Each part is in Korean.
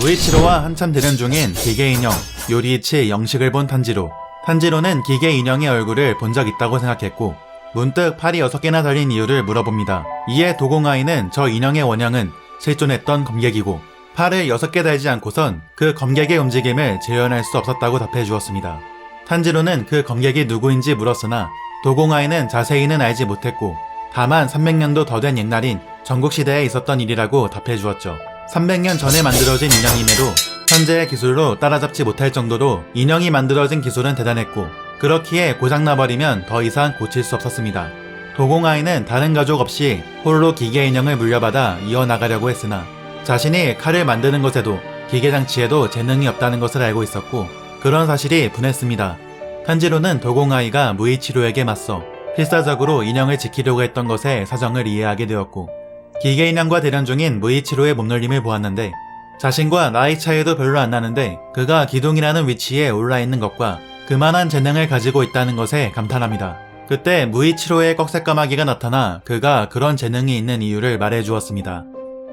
무이치로와 한참 대련 중인 기계 인형 요리이치 영식을 본 탄지로. 탄지로는 기계 인형의 얼굴을 본 적 있다고 생각했고 문득 팔이 6개나 달린 이유를 물어봅니다. 이에 도공아이는 저 인형의 원형은 실존했던 검객이고 팔을 6개 달지 않고선 그 검객의 움직임을 재현할 수 없었다고 답해 주었습니다. 탄지로는 그 검객이 누구인지 물었으나 도공아이는 자세히는 알지 못했고 다만 300년도 더 된 옛날인 전국시대에 있었던 일이라고 답해 주었죠. 300년 전에 만들어진 인형임에도 현재의 기술로 따라잡지 못할 정도로 인형이 만들어진 기술은 대단했고 그렇기에 고장나버리면 더 이상 고칠 수 없었습니다. 도공아이는 다른 가족 없이 홀로 기계 인형을 물려받아 이어나가려고 했으나 자신이 칼을 만드는 것에도 기계 장치에도 재능이 없다는 것을 알고 있었고 그런 사실이 분했습니다. 탄지로는 도공아이가 무이치로에게 맞서 필사적으로 인형을 지키려고 했던 것에 사정을 이해하게 되었고 기계 인형과 대련 중인 무이치로의 몸놀림을 보았는데 자신과 나이 차이도 별로 안 나는데 그가 기둥이라는 위치에 올라 있는 것과 그만한 재능을 가지고 있다는 것에 감탄합니다. 그때 무이치로의 꺽쇠까마귀가 나타나 그가 그런 재능이 있는 이유를 말해 주었습니다.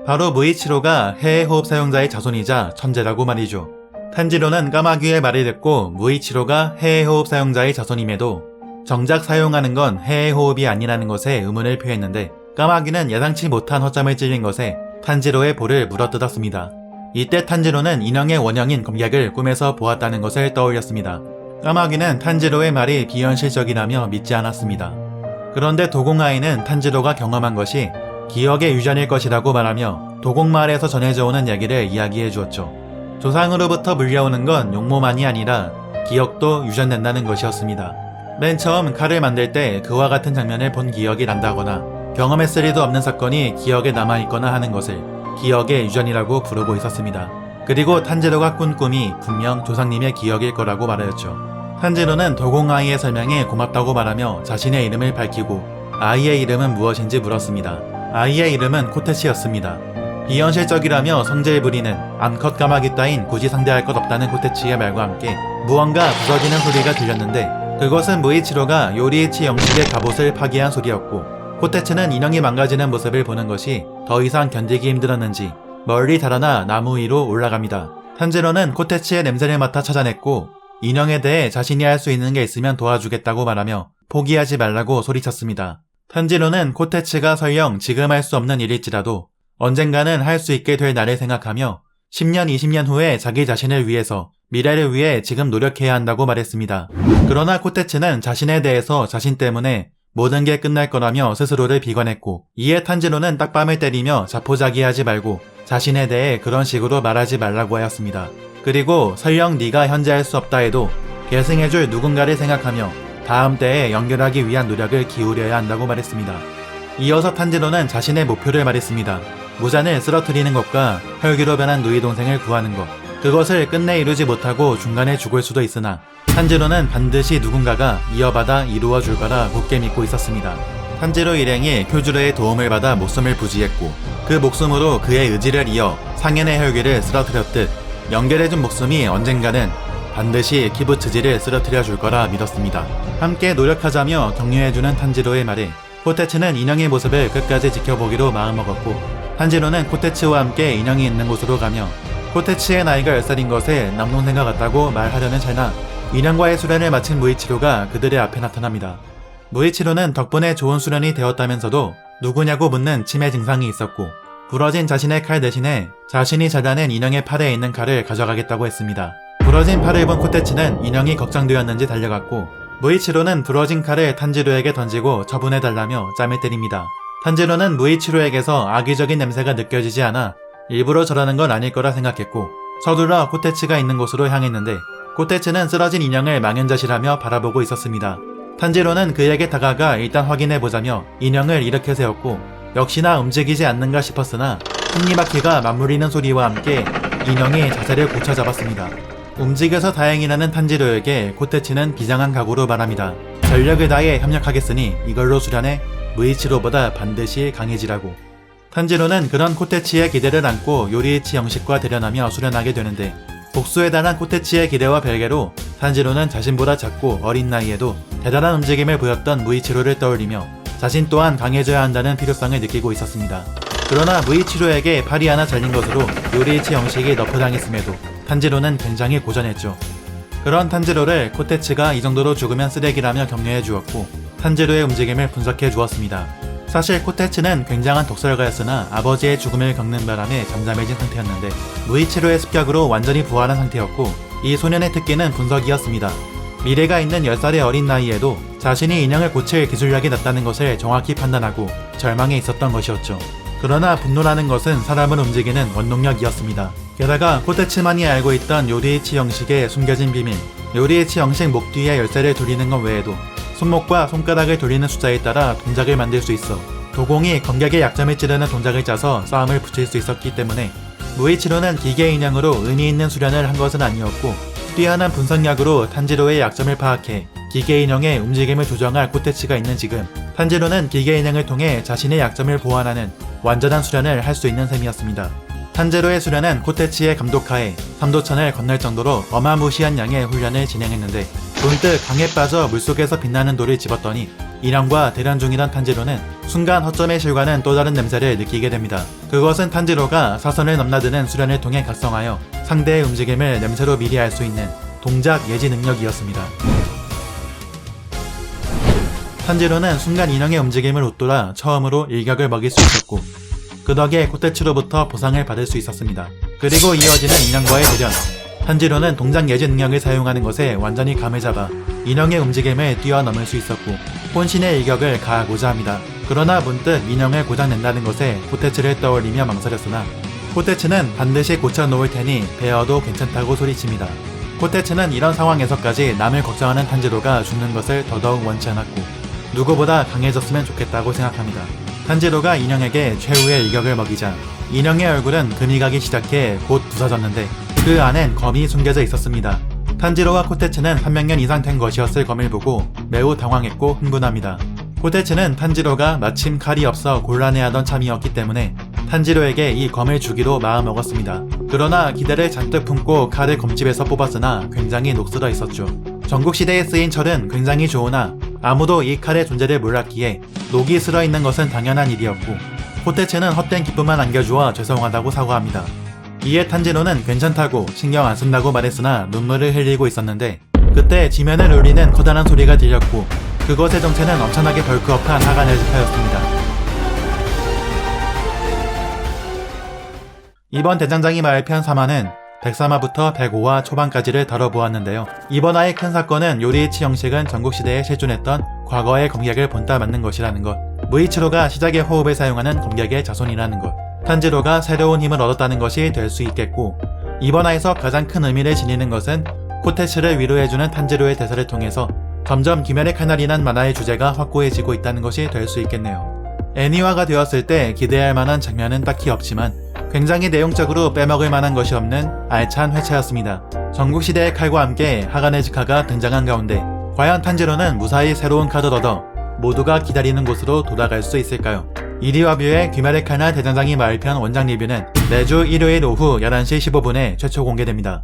바로 무이치로가 해외 호흡 사용자의 자손이자 천재라고 말이죠. 탄지로는 까마귀의 말을 듣고 무이치로가 해외 호흡 사용자의 자손임에도 정작 사용하는 건 해외 호흡이 아니라는 것에 의문을 표했는데 까마귀는 예상치 못한 허점을 찔린 것에 탄지로의 볼을 물어뜯었습니다. 이때 탄지로는 인형의 원형인 검객을 꿈에서 보았다는 것을 떠올렸습니다. 까마귀는 탄지로의 말이 비현실적이라며 믿지 않았습니다. 그런데 도공아이는 탄지로가 경험한 것이 기억의 유전일 것이라고 말하며 도공마을에서 전해져 오는 얘기를 이야기해 주었죠. 조상으로부터 물려오는 건 용모만이 아니라 기억도 유전된다는 것이었습니다. 맨 처음 칼을 만들 때 그와 같은 장면을 본 기억이 난다거나 경험했을 리도 없는 사건이 기억에 남아있거나 하는 것을 기억의 유전이라고 부르고 있었습니다. 그리고 탄지로가 꾼 꿈이 분명 조상님의 기억일 거라고 말하였죠. 탄지로는 도공아이의 설명에 고맙다고 말하며 자신의 이름을 밝히고 아이의 이름은 무엇인지 물었습니다. 아이의 이름은 코테치였습니다. 비현실적이라며 성질 부리는 암컷 까마귀 따윈 굳이 상대할 것 없다는 코테치의 말과 함께 무언가 부서지는 소리가 들렸는데 그것은 무이치로가 요리이치 영식의 갑옷을 파괴한 소리였고 코테츠는 인형이 망가지는 모습을 보는 것이 더 이상 견디기 힘들었는지 멀리 달아나 나무 위로 올라갑니다. 탄지로는 코테츠의 냄새를 맡아 찾아냈고 인형에 대해 자신이 할 수 있는 게 있으면 도와주겠다고 말하며 포기하지 말라고 소리쳤습니다. 탄지로는 코테츠가 설령 지금 할 수 없는 일일지라도 언젠가는 할 수 있게 될 날을 생각하며 10년, 20년 후에 자기 자신을 위해서 미래를 위해 지금 노력해야 한다고 말했습니다. 그러나 코테츠는 자신에 대해서 자신 때문에 모든 게 끝날 거라며 스스로를 비관했고 이에 탄지로는 딱밤을 때리며 자포자기하지 말고 자신에 대해 그런 식으로 말하지 말라고 하였습니다. 그리고 설령 네가 현재 할 수 없다 해도 계승해줄 누군가를 생각하며 다음 때에 연결하기 위한 노력을 기울여야 한다고 말했습니다. 이어서 탄지로는 자신의 목표를 말했습니다. 무잔을 쓰러뜨리는 것과 혈기로 변한 누이 동생을 구하는 것. 그것을 끝내 이루지 못하고 중간에 죽을 수도 있으나 탄지로는 반드시 누군가가 이어받아 이루어 줄 거라 굳게 믿고 있었습니다. 탄지로 일행이 쿄주로의 도움을 받아 목숨을 부지했고 그 목숨으로 그의 의지를 이어 상현의 혈기를 쓰러뜨렸듯 연결해준 목숨이 언젠가는 반드시 키부츠지를 쓰러뜨려 줄 거라 믿었습니다. 함께 노력하자며 격려해주는 탄지로의 말에 코테츠는 인형의 모습을 끝까지 지켜보기로 마음먹었고 탄지로는 코테츠와 함께 인형이 있는 곳으로 가며 코테츠의 나이가 10살인 것에 남동생과 같다고 말하려는 찰나 인형과의 수련을 마친 무이치로가 그들의 앞에 나타납니다. 무이치로는 덕분에 좋은 수련이 되었다면서도 누구냐고 묻는 치매 증상이 있었고 부러진 자신의 칼 대신에 자신이 잘라낸 인형의 팔에 있는 칼을 가져가겠다고 했습니다. 부러진 팔을 본 코테츠는 인형이 걱정되었는지 달려갔고 무이치로는 부러진 칼을 탄지로에게 던지고 처분해달라며 짬을 때립니다. 탄지로는 무이치로에게서 악의적인 냄새가 느껴지지 않아 일부러 저러는 건 아닐 거라 생각했고 서둘러 코테츠가 있는 곳으로 향했는데 코테츠는 쓰러진 인형을 망연자실하며 바라보고 있었습니다. 탄지로는 그에게 다가가 일단 확인해보자며 인형을 일으켜 세웠고 역시나 움직이지 않는가 싶었으나 톱니바퀴가 맞물리는 소리와 함께 인형이 자세를 고쳐 잡았습니다. 움직여서 다행이라는 탄지로에게 코테츠는 비장한 각오로 말합니다. 전력을 다해 협력하겠으니 이걸로 수련해 무이치로보다 반드시 강해지라고. 탄지로는 그런 코테치의 기대를 안고 요리이치 영식과 대련하며 수련하게 되는데 복수에 달한 코테치의 기대와 별개로 탄지로는 자신보다 작고 어린 나이에도 대단한 움직임을 보였던 무이치로를 떠올리며 자신 또한 강해져야 한다는 필요성을 느끼고 있었습니다. 그러나 무이치로에게 팔이 하나 잘린 것으로 요리이치 영식이 너프당했음에도 탄지로는 굉장히 고전했죠. 그런 탄지로를 코테츠가 이 정도로 죽으면 쓰레기라며 격려해 주었고 탄지로의 움직임을 분석해 주었습니다. 사실 코테츠는 굉장한 독설가였으나 아버지의 죽음을 겪는 바람에 잠잠해진 상태였는데 무이치로의 습격으로 완전히 부활한 상태였고 이 소년의 특기는 분석이었습니다. 미래가 있는 10살의 어린 나이에도 자신이 인형을 고칠 기술력이 낮다는 것을 정확히 판단하고 절망에 있었던 것이었죠. 그러나 분노라는 것은 사람을 움직이는 원동력이었습니다. 게다가 코테츠만이 알고 있던 요리이치 형식의 숨겨진 비밀, 요리이치 형식 목 뒤에 열쇠를 돌리는 것 외에도 손목과 손가락을 돌리는 숫자에 따라 동작을 만들 수 있어 도공이 검객의 약점을 찌르는 동작을 짜서 싸움을 붙일 수 있었기 때문에 무이치로는 기계 인형으로 의미 있는 수련을 한 것은 아니었고 뛰어난 분석력으로 탄지로의 약점을 파악해 기계 인형의 움직임을 조정할 코테츠가 있는 지금 탄지로는 기계 인형을 통해 자신의 약점을 보완하는 완전한 수련을 할 수 있는 셈이었습니다. 탄제로의 수련은 코테치의 감독하에 삼도천을 건널 정도로 어마무시한 양의 훈련을 진행했는데 문득 강에 빠져 물속에서 빛나는 돌을 집었더니 인형과 대련 중이던 탄지로는 순간 허점의 실과는 또 다른 냄새를 느끼게 됩니다. 그것은 탄지로가 사선을 넘나드는 수련을 통해 각성하여 상대의 움직임을 냄새로 미리 알 수 있는 동작 예지 능력이었습니다. 탄지로는 순간 인형의 움직임을 웃돌아 처음으로 일격을 먹일 수 있었고 그 덕에 코테츠로부터 보상을 받을 수 있었습니다. 그리고 이어지는 인형과의 대련. 탄지로는 동작 예지 능력을 사용하는 것에 완전히 감을 잡아 인형의 움직임을 뛰어넘을 수 있었고 혼신의 일격을 가하고자 합니다. 그러나 문득 인형을 고장낸다는 것에 코테츠를 떠올리며 망설였으나 코테츠는 반드시 고쳐놓을 테니 베어도 괜찮다고 소리칩니다. 코테츠는 이런 상황에서까지 남을 걱정하는 탄지로가 죽는 것을 더더욱 원치 않았고 누구보다 강해졌으면 좋겠다고 생각합니다. 탄지로가 인형에게 최후의 일격을 먹이자 인형의 얼굴은 금이 가기 시작해 곧 부서졌는데 그 안엔 검이 숨겨져 있었습니다. 탄지로와 코테츠는 300년 이상 된 것이었을 검을 보고 매우 당황했고 흥분합니다. 코테츠는 탄지로가 마침 칼이 없어 곤란해하던 참이었기 때문에 탄지로에게 이 검을 주기로 마음먹었습니다. 그러나 기대를 잔뜩 품고 칼을 검집에서 뽑았으나 굉장히 녹슬어 있었죠. 전국시대에 쓰인 철은 굉장히 좋으나 아무도 이 칼의 존재를 몰랐기에 녹이 슬어 있는 것은 당연한 일이었고 코테츠는 헛된 기쁨만 안겨주어 죄송하다고 사과합니다. 이에 탄지로는 괜찮다고 신경 안 쓴다고 말했으나 눈물을 흘리고 있었는데 그때 지면을 울리는 커다란 소리가 들렸고 그것의 정체는 엄청나게 벌크업한 하가네즈카였습니다. 이번 대장장이 마을편 3화는 103화부터 105화 초반까지를 다뤄보았는데요. 이번 화의 큰 사건은 요리이치 형식은 전국시대에 실존했던 과거의 검객을 본따 맞는 것이라는 것, 무이치로가 시작의 호흡을 사용하는 검객의 자손이라는 것, 탄지로가 새로운 힘을 얻었다는 것이 될 수 있겠고, 이번 화에서 가장 큰 의미를 지니는 것은 코테츠를 위로해주는 탄지로의 대사를 통해서 점점 귀멸의 카날이란 만화의 주제가 확고해지고 있다는 것이 될 수 있겠네요. 애니화가 되었을 때 기대할 만한 장면은 딱히 없지만 굉장히 내용적으로 빼먹을 만한 것이 없는 알찬 회차였습니다. 전국시대의 칼과 함께 하가네즈카가 등장한 가운데 과연 탄지로는 무사히 새로운 카드 얻어 모두가 기다리는 곳으로 돌아갈 수 있을까요? 이리와뷰의 칼날 대장장이 마을편 원작 리뷰는 매주 일요일 오후 11시 15분에 최초 공개됩니다.